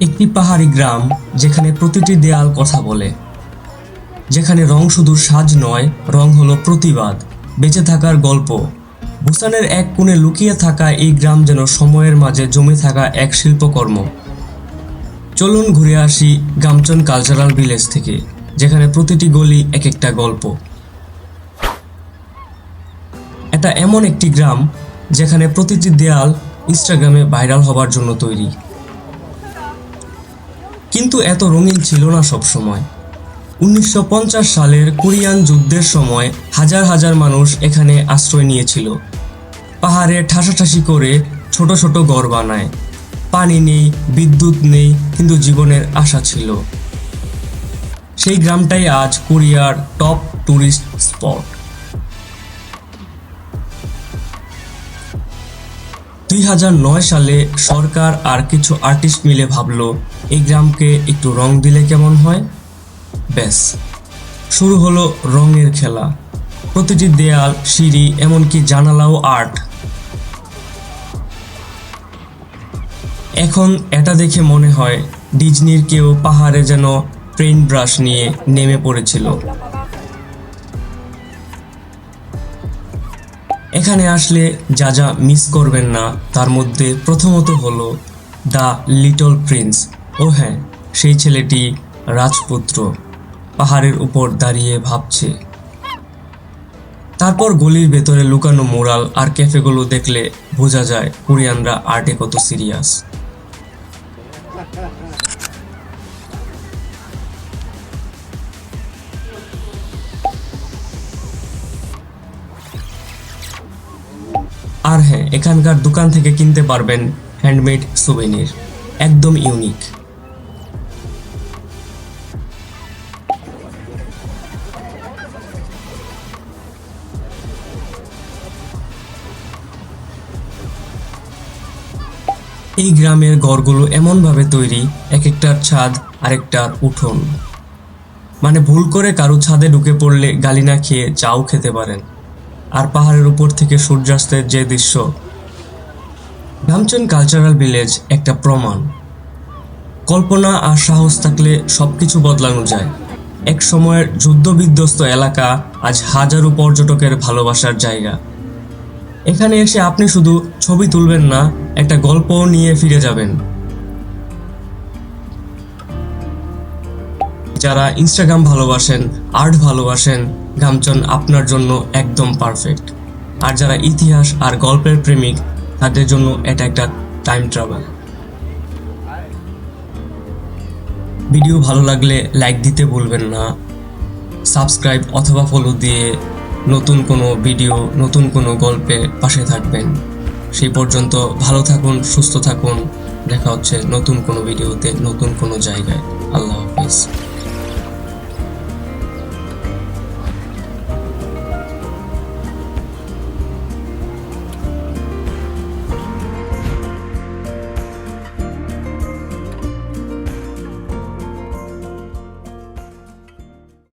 একটি পাহাড়ি গ্রাম যেখানে প্রতিটি দেয়াল কথা বলে। যেখানে রং শুধু সাজ নয়, রং হলো প্রতিবাদ, বেঁচে থাকার গল্প। ভুসানের এক কোণে লুকিয়ে থাকা এই গ্রাম যেন সময়ের মাঝে জমে থাকা এক শিল্পকর্ম। চলুন ঘুরে আসি গামচন কালচারাল ভিলেজ থেকে, যেখানে প্রতিটি গলি এক একটা গল্প। এটা এমন একটি গ্রাম যেখানে প্রতিটি দেয়াল ইনস্টাগ্রামে ভাইরাল হবার জন্য তৈরি। কিন্তু এত রঙিন ছিল না সব সময়। উনিশশো পঞ্চাশ সালের কোরিয়ান যুদ্ধের সময় হাজার হাজার মানুষ এখানে আশ্রয় নিয়েছিল। পাহাড়ে ঠাসাঠাসি করে ছোট ছোট ঘর বানায়। পানি নেই, বিদ্যুৎ নেই, কিন্তু জীবনের আশা ছিল। সেই গ্রামটাই আজ কোরিয়ার টপ ট্যুরিস্ট স্পট দুই হাজার নয় সালে সরকার আর কিছু আর্টিস্ট মিলে ভাবলো, এই গ্রামকে একটু রং দিলে কেমন হয়? ব্যাস, শুরু হলো রঙের খেলা। প্রতিটি দেয়াল, সিঁড়ি, এমনকি জানালাও আর্ট। এখন এটা দেখে মনে হয়, ডিজনির কেউ পাহাড়ে যেন পেইন্ট ব্রাশ নিয়ে নেমে পড়েছিল। এখানে আসলে যা যা মিস করবেন না, তার মধ্যে প্রথমত হলো দ্য লিটল প্রিন্স ও হ্যাঁ সেই ছেলেটি রাজপুত্র, পাহাড়ের উপর দাঁড়িয়ে ভাবছে। তারপর গলির ভেতরে লুকানো মোরাল আর ক্যাফেগুলো দেখলে বোঝা যায় কোরিয়ানরা আর্টে কত সিরিয়াস। আর হ্যাঁ এখানকার দোকান থেকে কিনতে পারবেন হ্যান্ডমেড সুভেনির একদম ইউনিক এই গ্রামের ঘরগুলো এমনভাবে তৈরি এক একটার ছাদ আরেকটার উঠোন। মানে ভুল করে কারও ছাদে ঢুকে পড়লে গালি না খেয়ে চাও খেতে পারেন। আর পাহাড়ের উপর থেকে সূর্যাস্তের যে দৃশ্য। গামচন কালচারাল ভিলেজ একটা প্রমাণ। কল্পনা আর সাহস থাকলে সবকিছু বদলানো যায়। এক সময়ের যুদ্ধবিধ্বস্ত এলাকা আজ হাজারো পর্যটকের ভালোবাসার জায়গা। এখানে এসে আপনি শুধু ছবি তুলবেন না, একটা গল্পও নিয়ে ফিরে যাবেন। যারা ইনস্টাগ্রাম ভালোবাসেন আর্ট ভালোবাসেন গামচন আপনার জন্য একদম পারফেক্ট আর যারা ইতিহাস আর গল্পের প্রেমিক, তাদের জন্য এটা একটা টাইম ট্রাভেল ভিডিও ভালো লাগলে লাইক দিতে ভুলবেন না। সাবস্ক্রাইব অথবা ফলো দিয়ে নতুন কোনো ভিডিও নতুন কোনো গল্পে পাশে থাকবেন। সেই পর্যন্ত ভালো থাকুন, সুস্থ থাকুন। দেখা হচ্ছে নতুন কোনো ভিডিওতে নতুন কোনো জায়গায়। আল্লাহ হাফিজ।